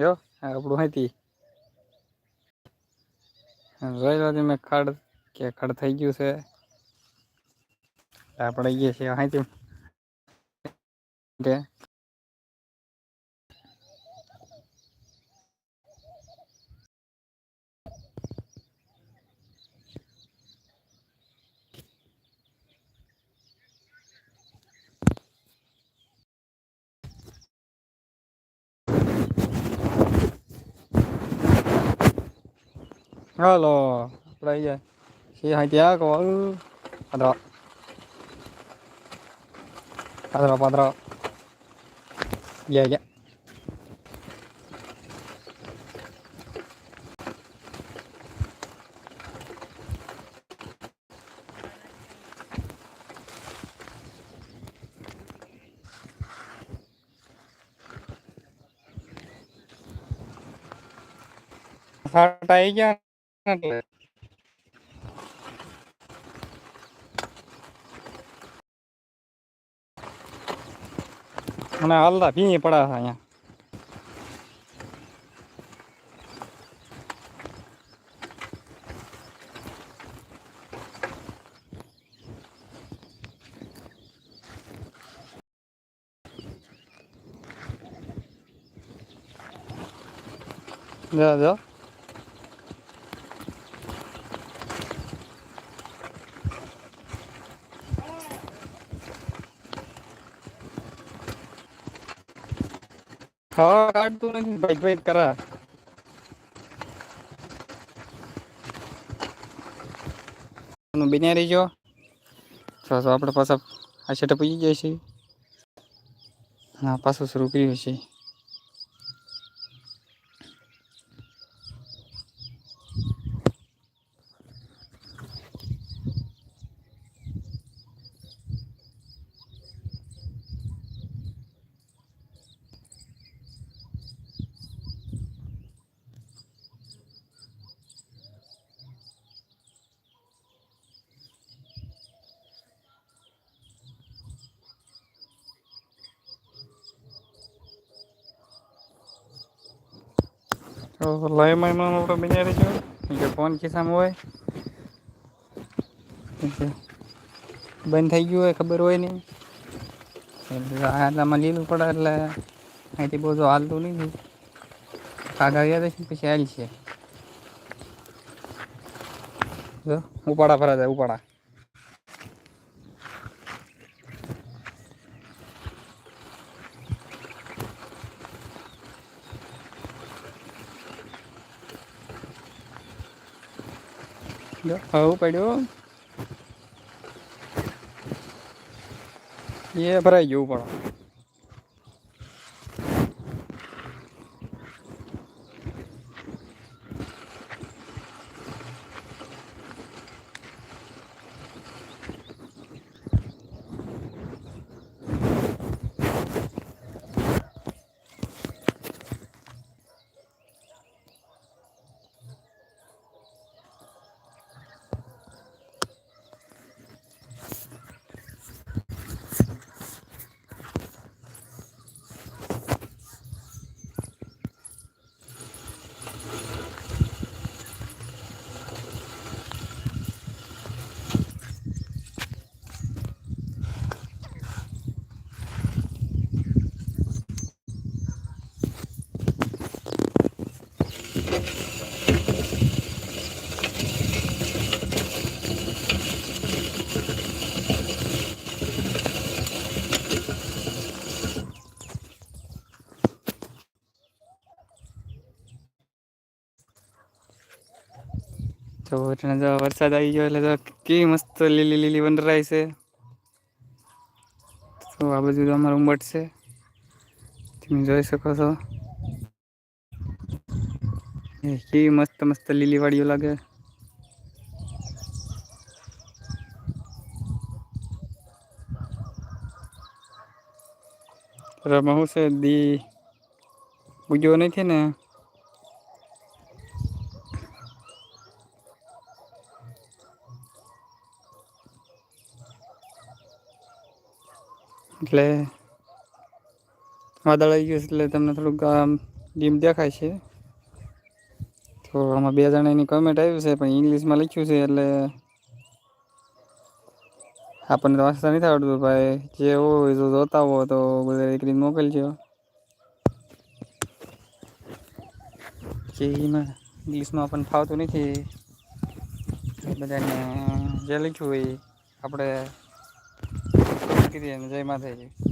જો આપડું હતી જોઈ મેં ખડ કે ખડ થઈ ગયું છે. આપણે ગએ છીએ અહીથી. હલો આપડે જાય સ ત્યાં કો અ પદરો પદરો લે હા આઈ ગયા અને હલતા ભી પડા અહીંયા જો જો હા કાઢતું નથી ભાઈ ભાઈ કરા. બિને રહીજો તો આપણે પાછા આ સેટઅપ પી જાય છે. હા, પાછું શરૂ કર્યું છે. તો લાઈવમાં એમાં આપણે બન્યા રહીજો કે ફોન ખિસ્સામાં હોય બંધ થઈ ગયું હોય ખબર હોય નહીં આટલામાં લીલું પડે એટલે અહીંથી બહુ હાલતું નહીં કાગા ગયા છે પછી હાલ છે ઉપાડા ફરા જાય ઉપાડા હવું પડ્યું. એ ભરાઈ જવું પણ. તો જો વરસાદ આવી ગયો એટલે તો કેવી મસ્ત લીલી લીલી વંડરાય છે. તો આ બધું અમારું ઉંબટ છે. તમે જોઈ શકો છો. કેવી મસ્ત મસ્ત લીલી વાડીઓ લાગે. રમા હું છે? દી ઉગ્યો નથી ને? એટલે વાદળ આવી ગયું એટલે તમને થોડુંક, આમ, ડીમ દેખાય છે. તો આમાં બે જણા એની કમેન્ટ આવ્યું છે, પણ ઇંગ્લિશમાં લખ્યું છે એટલે આપણને તો વાંચતા નથી આવડતું, ભાઈ જે હોય જોતા હો તો બધા એક દી મોકલજો. જેમાં ઇંગ્લિશમાં પણ ફાવતું નથી. બધાને જે લખ્યું હોય આપડે કીધી જય માતાજી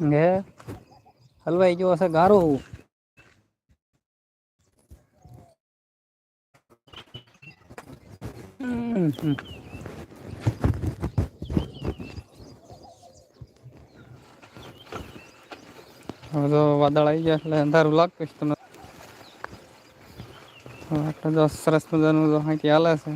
હે? હલવાઈ ગયો હશે, ગારો હવે તો વાદળ આઈ ગયા એટલે અંધારું લાગતું છે તને સરસ મજાનું હાથી હાલે છે.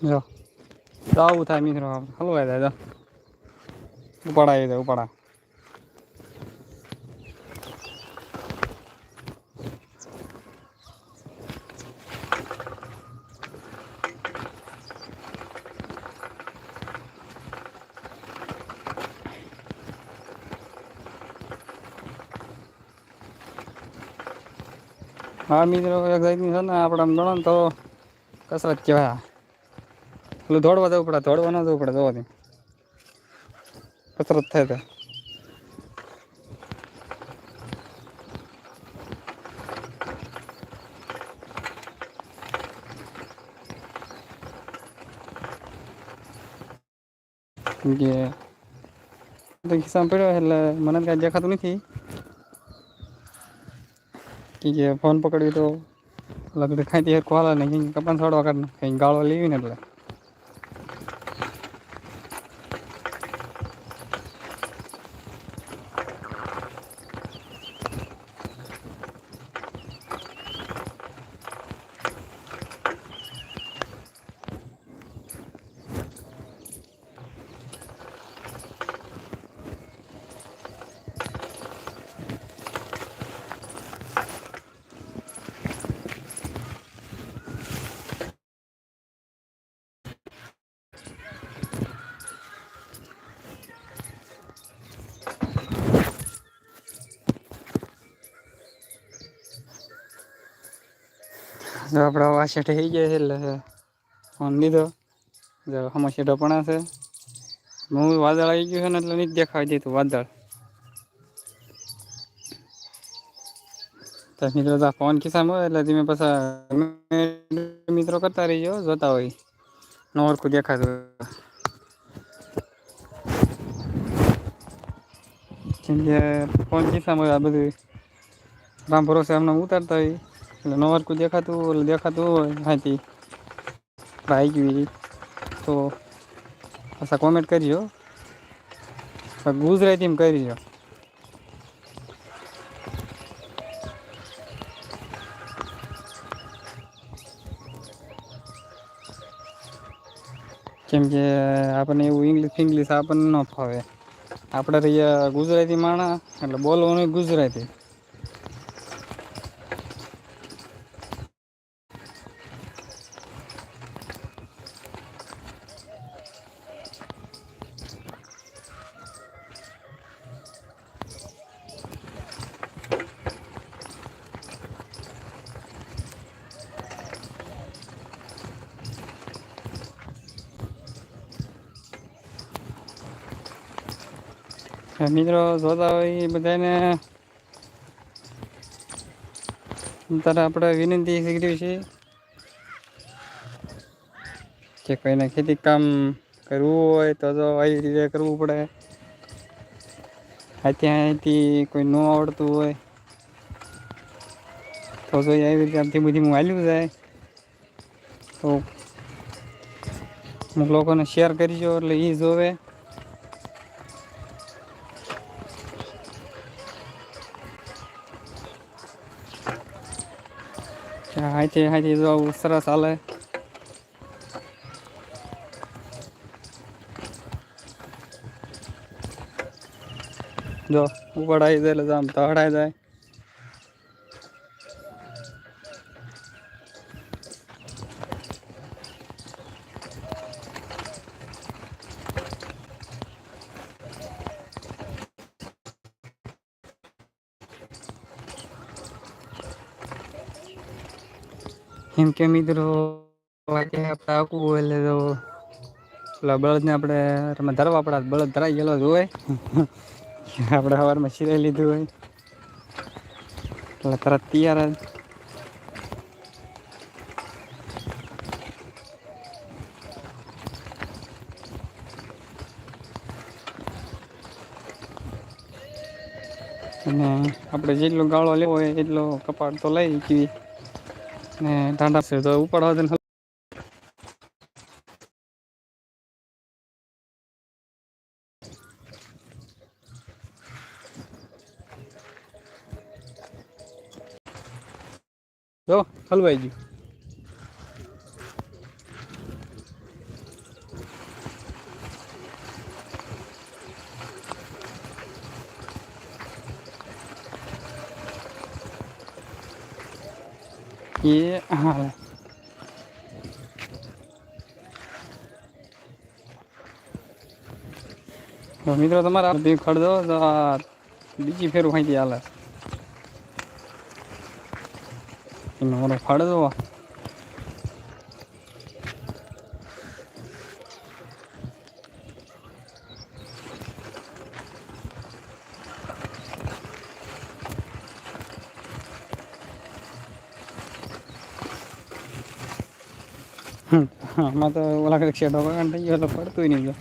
જો. તો થાય મિત્રો હલવાય જાય તો. ઉપાડા આવી જાય ઉપાડા. હા, મિત્રો એક જાતની છે ને, આપણે આમ ગણો તો કસરત કેવાય પેલું દોડવા જવું પડે, દોડવા ન જવું પડે, જોવા કસરત થાય તો. કે ખિસ્સામાં પડ્યો એટલે મને કાંઈ દેખાતું નથી. કે જે ફોન પકડ્યું તો લગડ ખાઈતી કોલા ને કપાન છોડવા વખત કંઈ ગાળો લેવી ને એટલે. જો આપડા વાસઠ થઈ ગયા છે એટલે ફોન લીધો. હમણાં તો પણ હશે હું વાદળ આવી ગયું છે ને એટલે નહીં દેખાવા જતું વાદળ. તો મિત્રો ફોન ખિસ્સામાં હોય એટલે તમે પાછા મિત્રો કરતા રહીજો, જોતા હોય. ન ઓળખું દેખાતું. કેમ કે ફોન ખિસ્સામાં આ બધું. રામ ભરોસે એમને ઉતારતા હોય. એટલે ન હરખું દેખાતું એટલે દેખાતું હોય, હાથી ભાઈ ગયું તો પાછા કોમેન્ટ કરજો. ગુજરાતીમાં કરજો. કેમ કે આપણને એવું ઇંગ્લિશ ઇંગ્લિશ આપણને ન ફાવે. આપણે રહીએ ગુજરાતી માણા એટલે બોલવાનું ગુજરાતી. મિત્રો, જોતા હોય બધાને. ત્યારે આપણે વિનંતી કરી છે કે કોઈને ખેતી કામ કરવું હોય તો તો આવી રીતે કરવું પડે. ત્યાંથી કોઈ ન આવડતું હોય તો જો આવી રીતે આમથી બધી હાલ્યું જાય તો અમુક લોકોને શેર કરીજો એટલે એ જોવે. હાથી હાથી જો સરસ હાલે જો ઉપાડાઈ જાય એટલે આમ તહડાઈ જાય એમ કે મિત્રો, આજે આપણે આખું એટલે તો પેલા બળદને આપણે ધરવા પડે બળદ ધરાઈ ગયેલો જ હોય. આપણે સવારમાં સિરાઈ લીધું હોય. એટલે તરત તૈયાર જ. અને આપણે જેટલો ગાળો લેવો હોય, એટલો કપાટ તો લઈ જઈએ ને ટાંડા છે. તો ઉપાડવા દે જો હલવાઈ ગયું. એ હા તો મિત્રો તમારા બી ખડદો તો બીજી ફેરું માહિતી હાલે. મારો ખડદો આમાં તો ઓલા કંઈક શેડો કાંઈ એટલે પડતું નહીં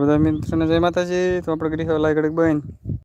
બધા મિત્રોને જય માતાજી, તો આપણે કરી લાઈક કડક બંધ